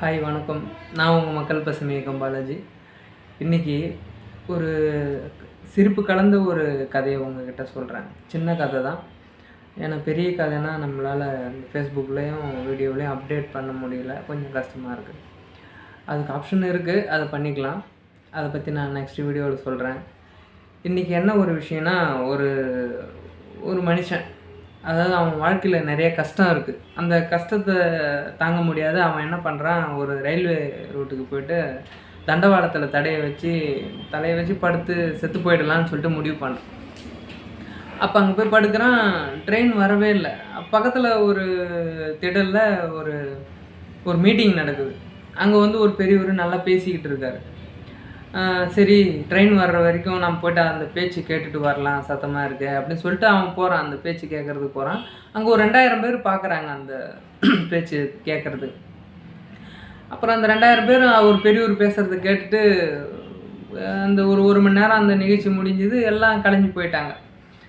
Hi வணக்கம். நான் உங்கள் மக்கள் பசுமை இயக்கம் பாலாஜி. இன்றைக்கி ஒரு சிரிப்பு கலந்த ஒரு கதையை உங்ககிட்ட சொல்கிறேன் சின்ன கதை தான். ஏன்னா பெரிய கதைனா நம்மளால் ஃபேஸ்புக்லேயும் வீடியோலேயும் அப்டேட் பண்ண முடியல. கொஞ்சம் கஷ்டமாக இருக்குது அதுக்கு ஆப்ஷன் இருக்குது அதை பண்ணிக்கலாம். அதை பற்றி நான் நெக்ஸ்ட் வீடியோவில் சொல்கிறேன் இன்றைக்கி என்ன ஒரு விஷயம்னா ஒரு ஒரு மனுஷன் அதாவது அவன் வாழ்க்கையில் நிறைய கஷ்டம் இருக்குது அந்த கஷ்டத்தை தாங்க முடியாது. அவன் என்ன பண்ணுறான் ஒரு ரயில்வே ரூட்டுக்கு போயிட்டு தண்டவாளத்தில் தடையை வச்சு தலையை வச்சு படுத்து செத்து போயிடலான்னு சொல்லிட்டு முடிவு பண்ணுறான் அப்போ அங்கே போய் படுக்கிறான். ட்ரெயின் வரவே இல்லை. பக்கத்தில் ஒரு திடலில் ஒரு ஒரு மீட்டிங் நடக்குது. அங்கே வந்து ஒரு பெரியவர் நல்லா பேசிக்கிட்டு இருக்காரு. சரி ட்ரெயின் வர்ற வரைக்கும் நம்ம போய்ட்டு அந்த பேச்சு கேட்டுட்டு வரலாம் சத்தமாக இருக்கு அப்படின்னு சொல்லிட்டு அவன் போகிறான் அந்த பேச்சு கேட்குறதுக்கு போகிறான் அங்கே ஒரு ரெண்டாயிரம் பேர் பார்க்குறாங்க அந்த பேச்சு கேட்குறது. அப்புறம் அந்த ரெண்டாயிரம் பேர் அவர் பெரியவர் பேசுகிறத கேட்டுட்டு அந்த ஒரு ஒரு மணி நேரம் அந்த நிகழ்ச்சி முடிஞ்சது எல்லாம் கலைஞ்சு போயிட்டாங்க.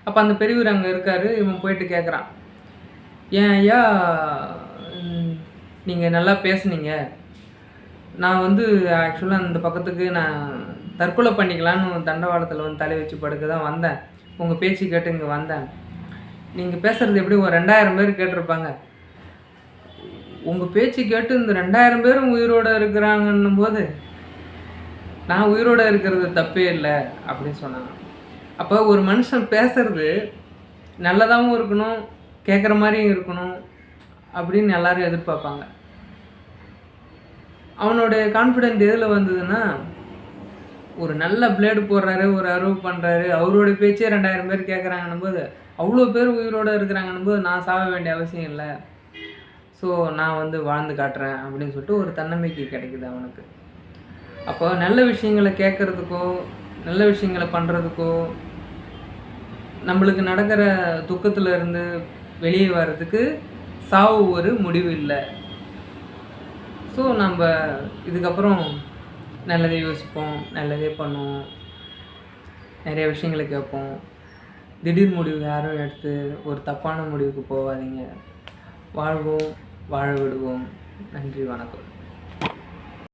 அப்போ அந்த பெரியவர் அங்கே இருக்கார் இவன் போயிட்டு கேட்குறான் ஏன் ஐயா நீங்கள் நல்லா பேசுனீங்க. நான் வந்து ஆக்சுவலாக அந்த பக்கத்துக்கு நான் தற்கொலை பண்ணிக்கலான்னு தண்டவாளத்தில் வந்து தலை வச்சு படுக்க தான் வந்தேன். உங்கள் பேச்சு கேட்டு இங்கே வந்தேன். நீங்கள் பேசுகிறது எப்படி ஒரு ரெண்டாயிரம் பேர் கேட்டிருப்பாங்க. உங்கள் பேச்சு கேட்டு இந்த ரெண்டாயிரம் பேரும் உயிரோடு இருக்கிறாங்கன்னும் போது நான் உயிரோடு இருக்கிறது தப்பே இல்லை அப்படின்னு சொன்னாங்க. அப்போ ஒரு மனுஷன் பேசுறது நல்லதாகவும் இருக்கணும் கேட்குற மாதிரியும் இருக்கணும் அப்படின்னு எல்லோரும் எதிர்பார்ப்பாங்க. அவனோட கான்ஃபிடென்ட் எதில் வந்ததுன்னா ஒரு நல்ல பிளேடு போடுறாரு ஒரு அறுவு பண்ணுறாரு அவரோட பேச்சே ரெண்டாயிரம் பேர் கேட்குறாங்கன்னும் போது அவ்வளோ பேர் உயிரோடு இருக்கிறாங்கன்னும் போது நான் சாக வேண்டிய அவசியம் இல்லை. ஸோ நான் வந்து வாழ்ந்து காட்டுறேன் அப்படின்னு சொல்லிட்டு ஒரு தன்னம்பிக்கை கிடைக்குது அவனுக்கு. அப்போ நல்ல விஷயங்களை கேட்குறதுக்கோ நல்ல விஷயங்களை பண்ணுறதுக்கோ நம்மளுக்கு நடக்கிற துக்கத்தில் இருந்து வெளியே வர்றதுக்கு சாவு ஒரு முடிவு இல்லை. ஸோ நம்ம இதுக்கப்புறம் நல்லதே யோசிப்போம் நல்லதே பண்ணுவோம். நிறைய விஷயங்களை கேட்போம். திடீர் முடிவு யாரும் எடுத்து ஒரு தப்பான முடிவுக்கு போகாதீங்க. வாழ்வோம் வாழ விடுவோம். நன்றி வணக்கம்.